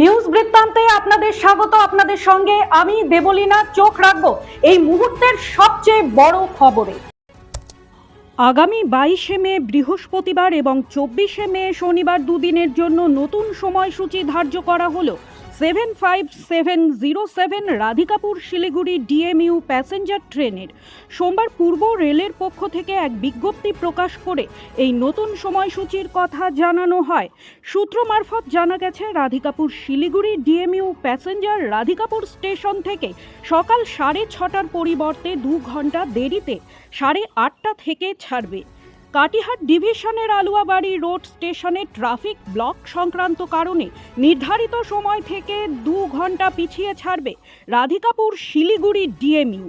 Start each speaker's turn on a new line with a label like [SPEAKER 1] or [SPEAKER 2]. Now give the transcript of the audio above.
[SPEAKER 1] News বৃত্তান্তে আপনাদের স্বাগত, আপনাদের সঙ্গে আমি দেবলীনা চোখ রাখব এই মুহূর্তের সবচেয়ে বড় খবরে। আগামী বাইশে মে, বৃহস্পতিবার এবং চব্বিশে মে শনিবার দুদিনের জন্য নতুন সময়সূচি ধার্য করা হলো। Seven five seven zero seven, Radhikapur, Siliguri, DMU passenger ট্রেনের। সোমবার পূর্ব রেলের পক্ষ থেকে এক বিজ্ঞপ্তি প্রকাশ করে এই নতুন সময়সূচির কথা জানানো হয়। সূত্র মারফত জানা গেছে, Radhikapur, Siliguri, DMU passenger Radhikapur station থেকে সকাল সাড়ে ছটার পরিবর্তে দু ঘণ্টা দেরিতে সাড়ে আটটা থেকে ছাড়বে। কাটিহাট ডিভিশনের আলুয়াবাড়ি রোড স্টেশনে ট্রাফিক ব্লক সংক্রান্ত কারণে নির্ধারিত সময় থেকে দু ঘণ্টা পিছিয়ে ছাড়বে Radhikapur Siliguri DMU.